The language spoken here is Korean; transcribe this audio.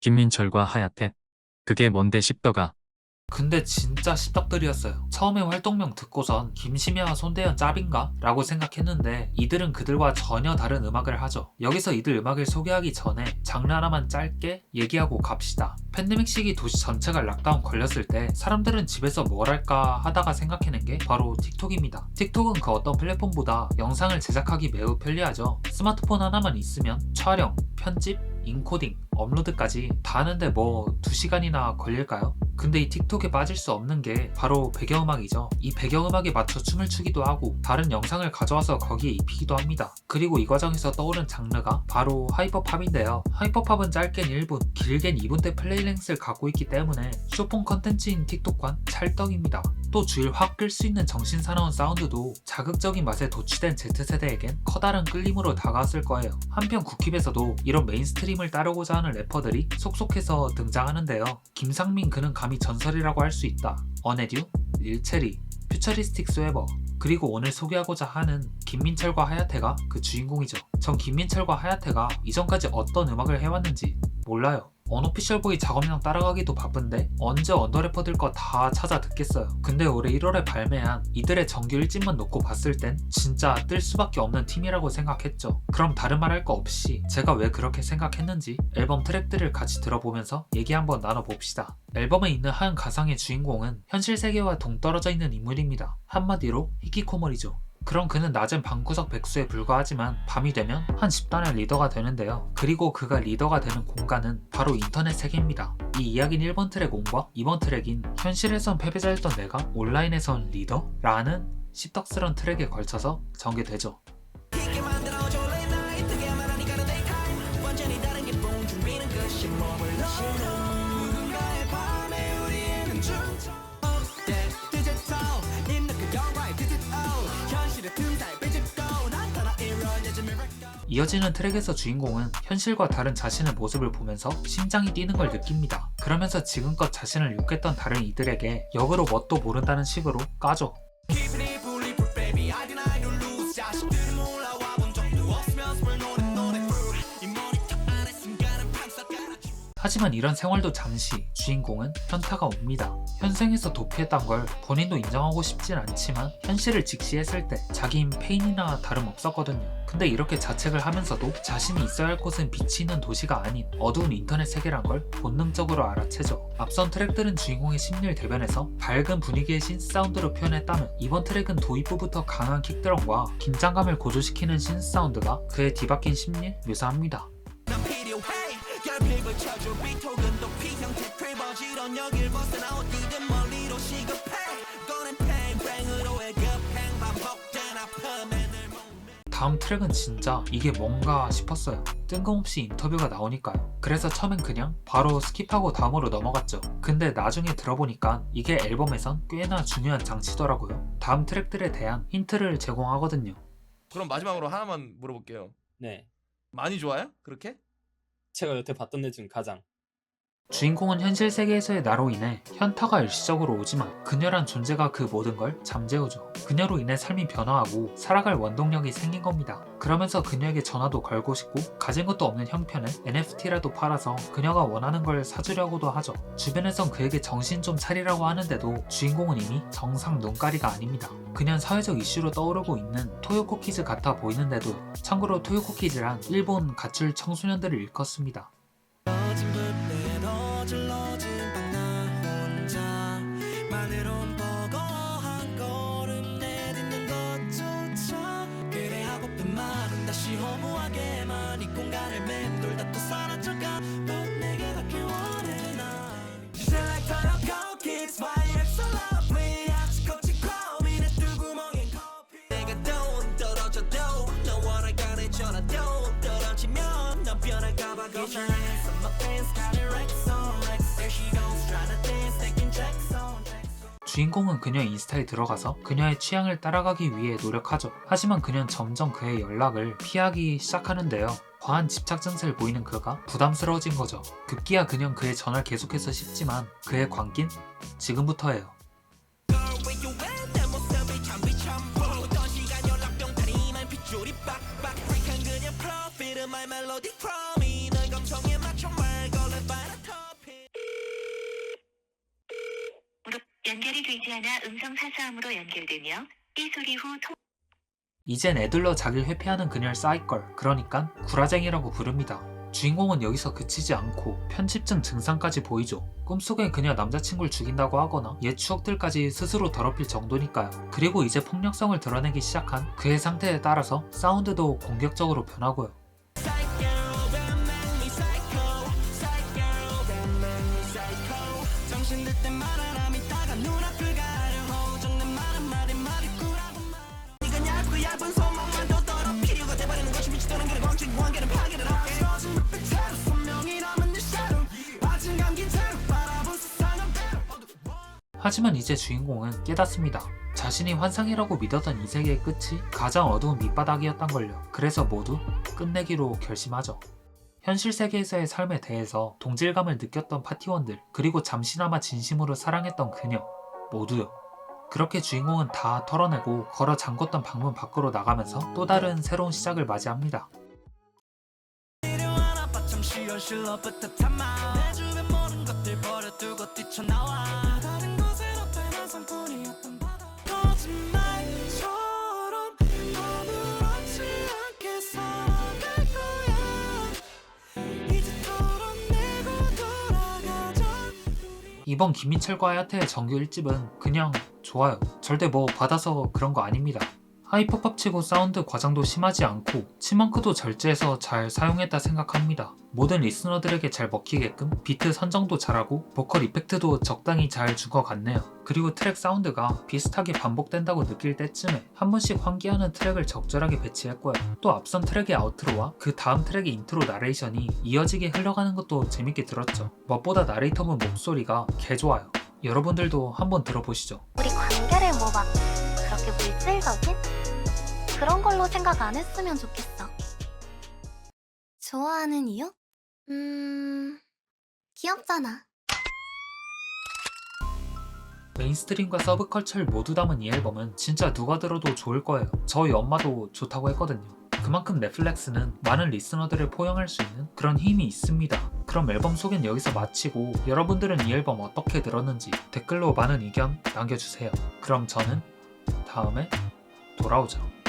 김민철과 하야테. 그게 뭔데 싶더가. 근데 진짜 십덕들이었어요. 처음에 활동명 듣고선 김심야와 손대현 짭인가? 라고 생각했는데 이들은 그들과 전혀 다른 음악을 하죠. 여기서 이들 음악을 소개하기 전에 장르 하나만 짧게 얘기하고 갑시다. 팬데믹 시기 도시 전체가 락다운 걸렸을 때 사람들은 집에서 뭘 할까 하다가 생각해낸 게 바로 틱톡입니다. 틱톡은 그 어떤 플랫폼보다 영상을 제작하기 매우 편리하죠. 스마트폰 하나만 있으면 촬영, 편집, 인코딩, 업로드까지 다 하는데 뭐 2시간이나 걸릴까요? 근데 이 틱톡에 빠질 수 없는 게 바로 배경음악이죠. 이 배경음악에 맞춰 춤을 추기도 하고 다른 영상을 가져와서 거기에 입히기도 합니다. 그리고 이 과정에서 떠오른 장르가 바로 하이퍼팝인데요. 하이퍼팝은 짧게는 1분, 길게는 2분대 플레이랭스를 갖고 있기 때문에 쇼폰 컨텐츠인 틱톡과 찰떡입니다. 또 주일 확 끌 수 있는 정신 사나운 사운드도 자극적인 맛에 도취된 Z세대에겐 커다란 끌림으로 다가왔을 거예요. 한편 국힙에서도 이런 메인스트림을 따르고자 하는 래퍼들이 속속해서 등장하는데요. 김상민 그는 감히 전설이라고 할 수 있다. 어네듀, 릴체리, 퓨처리스틱 스웨버 그리고 오늘 소개하고자 하는 김민철과 하야테가 그 주인공이죠. 전 김민철과 하야테가 이전까지 어떤 음악을 해왔는지 몰라요. 언오피셜 보이 작업량 따라가기도 바쁜데 언제 언더래퍼들 거 다 찾아 듣겠어요. 근데 올해 1월에 발매한 이들의 정규 1집만 놓고 봤을 땐 진짜 뜰 수밖에 없는 팀이라고 생각했죠. 그럼 다른 말 할 거 없이 제가 왜 그렇게 생각했는지 앨범 트랙들을 같이 들어보면서 얘기 한번 나눠봅시다. 앨범에 있는 한 가상의 주인공은 현실 세계와 동떨어져 있는 인물입니다. 한마디로 히키코모리죠. 그럼 그는 낮은 방구석 백수에 불과하지만 밤이 되면 한 집단의 리더가 되는데요. 그리고 그가 리더가 되는 공간은 바로 인터넷 세계입니다. 이 이야기는 1번 트랙 온과 2번 트랙인 현실에선 패배자였던 내가 온라인에선 리더? 라는 시떡스런 트랙에 걸쳐서 전개되죠. 이어지는 트랙에서 주인공은 현실과 다른 자신의 모습을 보면서 심장이 뛰는 걸 느낍니다. 그러면서 지금껏 자신을 욕했던 다른 이들에게 역으로 뭣도 모른다는 식으로 까죠. 하지만 이런 생활도 잠시 주인공은 현타가 옵니다. 현생에서 도피했던 걸 본인도 인정하고 싶진 않지만 현실을 직시했을 때 자기인 페인이나 다름없었거든요. 근데 이렇게 자책을 하면서도 자신이 있어야 할 곳은 빛이 있는 도시가 아닌 어두운 인터넷 세계란 걸 본능적으로 알아채죠. 앞선 트랙들은 주인공의 심리를 대변해서 밝은 분위기의 신스 사운드로 표현했다면 이번 트랙은 도입부부터 강한 킥드럼과 긴장감을 고조시키는 신스 사운드가 그의 뒤바뀐 심리를 묘사합니다. 결핍을 쳐줘 비토근 높이 형태 크리버지런 여길 벗어나 어디든 멀리로 시급해 꺼낸 팽팽으로 의 급행 반복된 아픔에 다음 트랙은 진짜 이게 뭔가 싶었어요. 뜬금없이 인터뷰가 나오니까요. 그래서 처음엔 그냥 바로 스킵하고 다음으로 넘어갔죠. 근데 나중에 들어보니까 이게 앨범에선 꽤나 중요한 장치더라고요. 다음 트랙들에 대한 힌트를 제공하거든요. 그럼 마지막으로 하나만 물어볼게요. 네. 많이 좋아요? 그렇게? 제가 여태 봤던 애 중 가장 주인공은 현실 세계에서의 나로 인해 현타가 일시적으로 오지만 그녀란 존재가 그 모든 걸 잠재우죠. 그녀로 인해 삶이 변화하고 살아갈 원동력이 생긴 겁니다. 그러면서 그녀에게 전화도 걸고 싶고 가진 것도 없는 형편에 NFT라도 팔아서 그녀가 원하는 걸 사주려고도 하죠. 주변에선 그에게 정신 좀 차리라고 하는데도 주인공은 이미 정상 눈가리가 아닙니다. 그냥 사회적 이슈로 떠오르고 있는 토요코키즈 같아 보이는데도 참고로 토요코키즈란 일본 가출 청소년들을 일컫습니다. 이 공간을 맴돌다 또 사라져가 또 내게 닿길 원해 난. Select all your kids why you're so lovely 아직 거친 고민에 뚫구멍엔 커피. 내가 돈 떨어져도 너와 날 가내져라도 떨어지면 넌 변할까봐 걱정해 Some of things got it 주인공은 그녀의 인스타에 들어가서 그녀의 취향을 따라가기 위해 노력하죠. 하지만 그녀는 점점 그의 연락을 피하기 시작하는데요. 과한 집착 증세를 보이는 그가 부담스러워진 거죠. 급기야 그녀는 그의 전화를 계속해서 씹지만 그의 광긴 지금부터예요. 내모 연결이 되지 않아 음성 사서함으로 연결되며 이 소리 후 통... 이젠 애들러 자기를 회피하는 그녀를 싸이걸 그러니까 구라쟁이라고 부릅니다. 주인공은 여기서 그치지 않고 편집증 증상까지 보이죠. 꿈속에 그녀 남자친구를 죽인다고 하거나 옛 추억들까지 스스로 더럽힐 정도니까요. 그리고 이제 폭력성을 드러내기 시작한 그의 상태에 따라서 사운드도 공격적으로 변하고요. 하지만 이제 주인공은 깨닫습니다. 자신이 환상이라고 믿었던 이 세계의 끝이 가장 어두운 밑바닥이었단걸요. 그래서 모두 끝내기로 결심하죠. 현실 세계에서의 삶에 대해서 동질감을 느꼈던 파티원들, 그리고 잠시나마 진심으로 사랑했던 그녀, 모두요. 그렇게 주인공은 다 털어내고 걸어 잠궜던 방문 밖으로 나가면서 또 다른 새로운 시작을 맞이합니다. 이번 김민철과 하야테의 정규 1집은 그냥 좋아요. 절대 뭐 받아서 그런 거 아닙니다. 하이퍼팝 치고 사운드 과장도 심하지 않고 치만크도 절제해서 잘 사용했다 생각합니다. 모든 리스너들에게 잘 먹히게끔 비트 선정도 잘하고 보컬 이펙트도 적당히 잘 준 것 같네요. 그리고 트랙 사운드가 비슷하게 반복된다고 느낄 때쯤에 한 번씩 환기하는 트랙을 적절하게 배치했고요. 또 앞선 트랙의 아우트로와 그 다음 트랙의 인트로 나레이션이 이어지게 흘러가는 것도 재밌게 들었죠. 무엇보다 나레이터분 목소리가 개 좋아요. 여러분들도 한번 들어보시죠. 우리 관계를 뭐막 그렇게 물질적인 그런 걸로 생각 안 했으면 좋겠어. 좋아하는 이유? 음, 귀엽잖아. 메인스트림과 서브컬처를 모두 담은 이 앨범은 진짜 누가 들어도 좋을 거예요. 저희 엄마도 좋다고 했거든요. 그만큼 넷플릭스는 많은 리스너들을 포용할 수 있는 그런 힘이 있습니다. 그럼 앨범 소개는 여기서 마치고 여러분들은 이 앨범 어떻게 들었는지 댓글로 많은 의견 남겨주세요. 그럼 저는 다음에 돌아오죠.